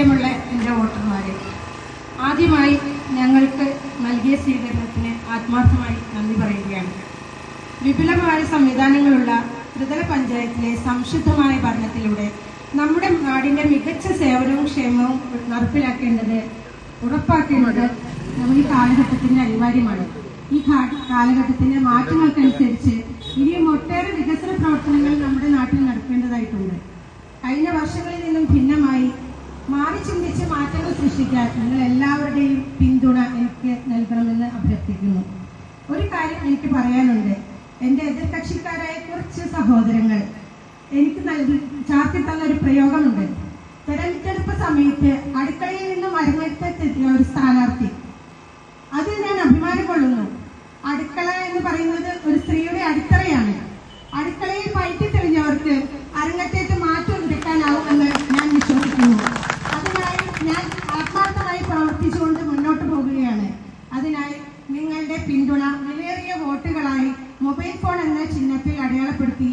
പ്രിയമുള്ള എന്റെ വോട്ടർമാരെ ആദ്യമായി ഞങ്ങൾക്ക് നൽകിയ സ്വീകരണത്തിന് ആത്മാർത്ഥമായി നന്ദി പറയുകയാണ്. വിപുലമായ സംവിധാനങ്ങളുള്ള ത്രിതല പഞ്ചായത്തിലെ സംശുദ്ധമായ ഭരണത്തിലൂടെ നമ്മുടെ നാടിന്റെ മികച്ച സേവനവും ക്ഷേമവും നടപ്പിലാക്കേണ്ടത് ഉറപ്പാക്കേണ്ടത് നമ്മൾ ഈ കാലഘട്ടത്തിന്റെ അനിവാര്യമാണ്. ഈ കാലഘട്ടത്തിന്റെ മാറ്റങ്ങൾക്കനുസരിച്ച് ഇനിയും ഒട്ടേറെ വികസന പ്രവർത്തനങ്ങൾ നമ്മുടെ നാട്ടിൽ നടക്കേണ്ടതായിട്ടുണ്ട്. കഴിഞ്ഞ വർഷങ്ങളിൽ നിന്നും ഭിന്നമായി ചിന്തിച്ച് മാറ്റങ്ങൾ സൃഷ്ടിക്കാൻ നിങ്ങൾ എല്ലാവരുടെയും പിന്തുണ എനിക്ക് നൽകണമെന്ന് അഭ്യർത്ഥിക്കുന്നു. ഒരു കാര്യം എനിക്ക് പറയാനുണ്ട്. എന്റെ എതിർകക്ഷിക്കാരായ കുറച്ച് സഹോദരങ്ങൾ എനിക്ക് നൽകി ചാർത്തി തന്ന ഒരു പ്രയോഗമുണ്ട്. തെരഞ്ഞെടുപ്പ് സമയത്ത് അടുക്കളയിൽ നിന്ന് അരങ്ങേറ്റത്തെത്തിയ ഒരു സ്ഥാനാർത്ഥി. അതിൽ ഞാൻ അഭിമാനം കൊള്ളുന്നു. അടുക്കള എന്ന് പറയുന്നത് ഒരു സ്ത്രീയുടെ അടിത്തറയാണ്. അടുക്കളയിൽ പയറ്റി തെളിഞ്ഞവർക്ക് അരങ്ങത്തേക്ക് പിന്തുണ വിലയേറിയ വോട്ടുകളായി മൊബൈൽ ഫോൺ എന്ന ചിഹ്നത്തിൽ അടയാളപ്പെടുത്തി.